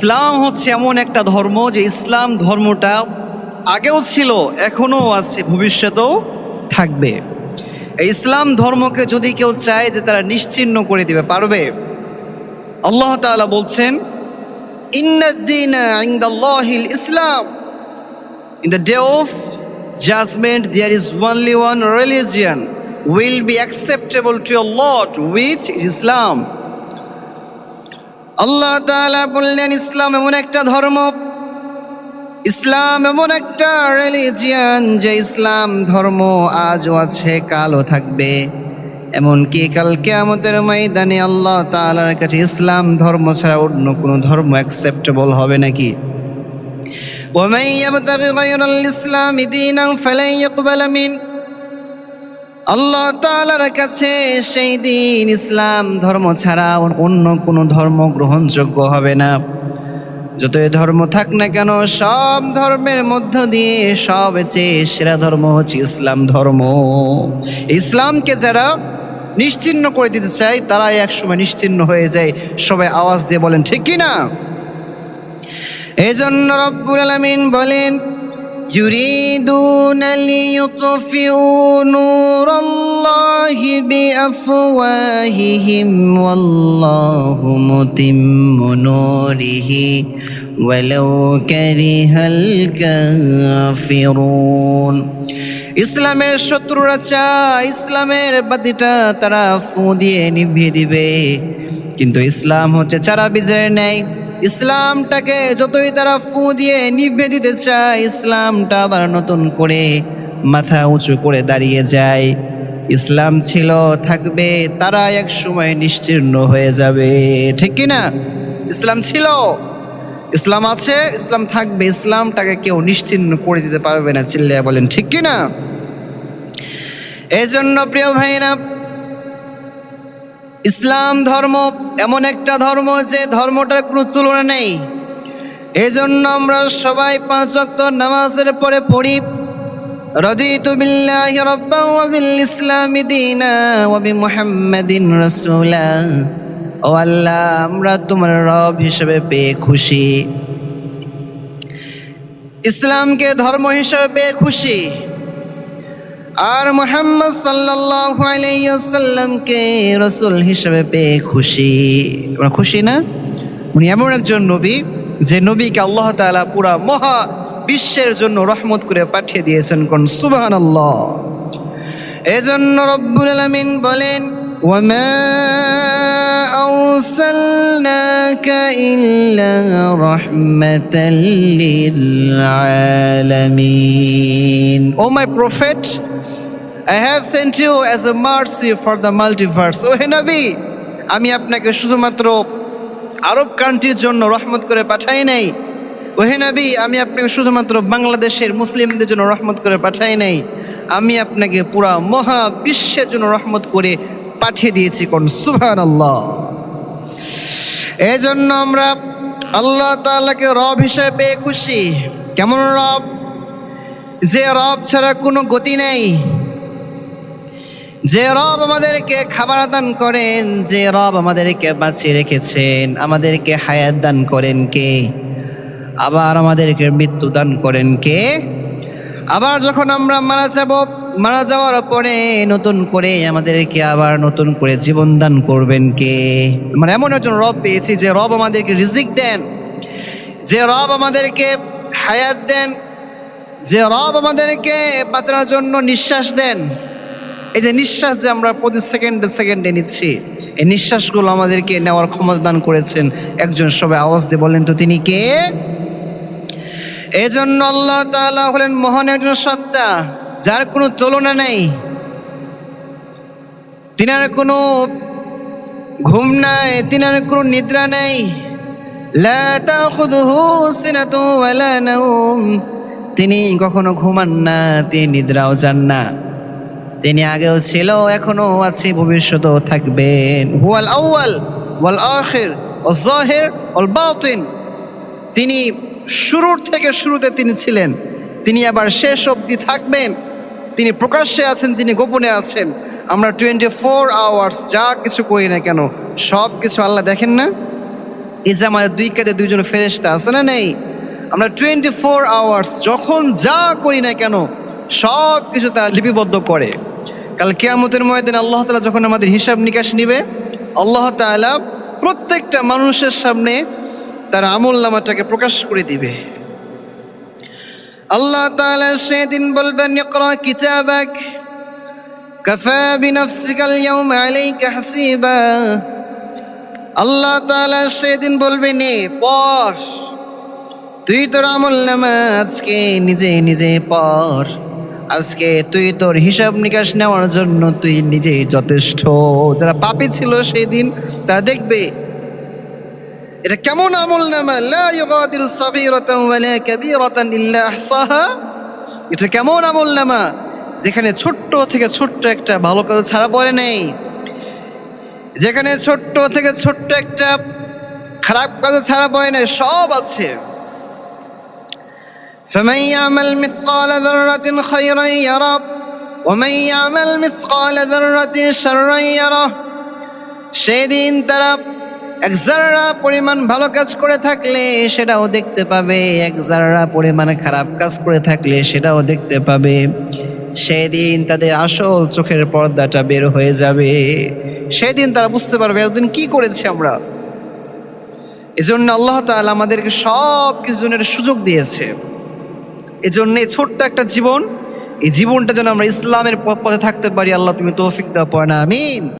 ইসলাম হচ্ছে এমন একটা ধর্ম যে ইসলাম ধর্মটা আগেও ছিল, এখনও আছে, ভবিষ্যতেও থাকবে। ইসলাম ধর্মকে যদি কেউ চায় যে তারা নিশ্চিহ্ন করে দিবে, পারবে? আল্লাহ তাআলা বলছেন ইসলাম। In the day of judgment there is only one religion will be acceptable to your lord which ইসলাম আল্লাহ তাআলা বললেন ইসলাম এমন একটা ধর্ম ইসলাম এমন একটা রিলিজিয়ান যে ইসলাম ধর্ম আজও আছে কালও থাকবে এমনকি কাল কেয়ামতের ময়দানে আল্লাহ তাআলার কাছে ইসলাম ধর্ম ছাড়া অন্য কোনো ধর্ম অ্যাকসেপ্টেবল হবে নাকি ومن يبتغ غير الإسلام دينا فلن يقبل منه আল্লাহ তাআলার কাছে সেই দিন ইসলাম ধর্ম ছাড়া অন্য কোনো ধর্ম গ্রহণযোগ্য হবে না। যতই ধর্ম থাক না কেন, সব ধর্মের মধ্য দিয়ে সব চেয়ে সেরা ধর্ম হচ্ছে ইসলাম ধর্ম। ইসলামকে যারা নিশ্চিহ্ন করে দিতে চায়, তারাই একসময় নিশ্চিহ্ন হয়ে যায়। সবাই আওয়াজ দিয়ে বলেন, ঠিক কি না? এই জন্য রব্বুল আলমিন বলেন يريدون ليطفئوا نور الله بأفواههم والله متم نوره ولو كره الكافرون ইসলামের শত্রুরা চায় ইসলামের বাতিটা তারা ফু দিয়ে নিভিয়ে দিবে কিন্তু ইসলাম হচ্ছে চারা বীজের নেয় ইসলামটাকে যতই তারা ফু দিয়ে নিভে দিতে চায়, ইসলামটা আবার নতুন করে মাথা উঁচু করে দাঁড়িয়ে যায়। ইসলাম ছিল, থাকবে তারা এক সময় নিশ্চিহ্ন হয়ে যাবে। ঠিক কি না ইসলাম ছিল, ইসলাম আছে, ইসলাম থাকবে, ইসলামটাকে কেউ নিশ্চিহ্ন করে দিতে পারবে না চিল্লিয়া বলেন, ঠিক কি না এই জন্য প্রিয় ভাইরা ইসলাম ধর্ম এমন একটা ধর্ম যে ধর্মটার কোনো তুলনা নেই। এই জন্য আমরা সবাই পাঁচ ওয়াক্ত নামাজের পরে পড়ি ও আল্লাহ, আমরা তোমার রব ইসলামকে ধর্ম হিসেবে পেয়ে খুশি। আর মোহাম্মদ সাল্লাল্লাহু আলাইহি ওয়াসাল্লামকে রসুল হিসেবে পেয়ে খুশি আমরা খুশি না উনি এমন একজন নবী যে নবীকে আল্লাহ তাআলা পুরা মহা বিশ্বের জন্য রহমত করে পাঠিয়ে দিয়েছেন কোন সুবহানাল্লাহ এজন্য রব্বুল আলামিন বলেন ওয়ামা أرسلناك إلا رحمة للعالمين Oh my prophet I have sent you as a mercy for the multiverse. ও হে নবী, আমি আপনাকে শুধুমাত্র আরব কান্ট্রির জন্য রহমত করে পাঠাই নাই। ও হে নবী, আমি আপনাকে শুধুমাত্র বাংলাদেশের মুসলিমদের জন্য রহমত করে পাঠাই নাই। আমি আপনাকে পুরা মহা বিশ্বের জন্য রহমত করে পাঠিয়ে দিয়েছি কোন সুভান আল্লাহ এই জন্য আমরা আল্লাহ তাআলাকে রব হিসেবে পেয়ে খুশি। কেমন রব? যে রব ছাড়া কোনো গতি নেই। যে রব আমাদেরকে খাবার দান করেন, যে রব আমাদেরকে বাঁচিয়ে রেখেছেন, আমাদেরকে হায়াত দান করেন কে? আবার আমাদেরকে মৃত্যু দান করেন কে? আবার যখন আমরা মারা যাব, মারা যাওয়ার পরে নতুন করে আমাদেরকে আবার নতুন করে জীবন দান করবেন কে? মানে এমন একজন রব পেয়েছি যে রব আমাদেরকে রিজিক দেন, যে রব আমাদেরকে হায়াত দেন, যে রব আমাদেরকে বাঁচানোর জন্য নিঃশ্বাস দেন। এই যে নিঃশ্বাস যে আমরা প্রতি সেকেন্ডে সেকেন্ডে নিচ্ছি, এই নিঃশ্বাসগুলো আমাদেরকে নেওয়ার ক্ষমতা দান করেছেন একজন সবাই আওয়াজ দিয়ে বলেন তো তিনি কে? এই জন্য আল্লাহ তাআলা হলেন মহান একজন সত্তা, যার কোনো তুলনা নেই। তিনার কোনো ঘুম নাই, তিনার কোনো নিদ্রা নেই। তিনি কখনো ঘুমান না, তিনি নিদ্রাও যান না। তিনি আগেও ছিল এখনও আছে, ভবিষ্যতেও থাকবেন হুয়াল আউয়াল, ওয়াল আখির, ওয়াল জাহির, ওয়াল বাতিন। তিনি শুরুর থেকে শুরুতে তিনি ছিলেন। তিনি আবার শেষ অবধি থাকবেন। তিনি প্রকাশ্যে আছেন, তিনি গোপনে আছেন। আমরা টোয়েন্টি ফোর আওয়ার্স যা কিছু করি না কেন, সব কিছু আল্লাহ দেখেন না? এই যে আমাদের দুই কাঁধে দুইজন ফেরেস্তা আছে না নেই? আমরা টোয়েন্টি ফোর আওয়ার্স যখন যা করি না কেন, সব কিছু তা লিপিবদ্ধ করে। কাল কেয়ামতের ময়দানে আল্লাহ তালা যখন আমাদের হিসাব নিকাশ নিবে, আল্লাহ তাআলা প্রত্যেকটা মানুষের সামনে তার আমল নামাটাকে প্রকাশ করে দিবে। আল্লাহ তাআলা সেদিন বলবেন, ইকরা কিতাবাক, কাফা বিনফসিকাল ইয়াউমা আলাইকা হাসিবা। আল্লাহ তাআলা সেদিন বলবে নে পড় তুই তোর আমল নামা আজকে নিজে নিজে পড়। আজকে তুই তোর হিসাব নিকাশ নেওয়ার জন্য তুই নিজেই যথেষ্ট। যারা পাপি ছিল সেই দিন তারা দেখবে, এটা কেমন আমল নামা। এটা কেমন আমল নামা, যেখানে ছোট্ট থেকে ছোট্ট একটা ভালো কাজ ছাড়া পড়ে নেই। যেখানে ছোট্ট থেকে ছোট্ট একটা খারাপ কাজ ছাড়া পড়ে নেই, সব আছে। فمن يعمل مثقال ذرة خيرا يره ومن يعمل مثقال ذرة شرا يره সেদিন তারা এক জাররা পরিমাণ ভালো কাজ করে থাকলে সেটাও দেখতে পাবে এক জাররা পরিমাণ খারাপ কাজ করে থাকলে সেটাও দেখতে পাবে সেদিন তাদের আসল চোখের পর্দাটা বের হয়ে যাবে সেদিন তারা বুঝতে পারবে এতদিন কি করেছি আমরা এজন্য আল্লাহ তাআলা আমাদেরকে সব কিছুজনের সুযোগ দিয়েছে এজন্য ছোট্ট একটা জীবন, এই জীবনটা যেন আমরা ইসলামের পথে থাকতে পারি, আল্লাহ তুমি তৌফিক দাও পয়না আমিন।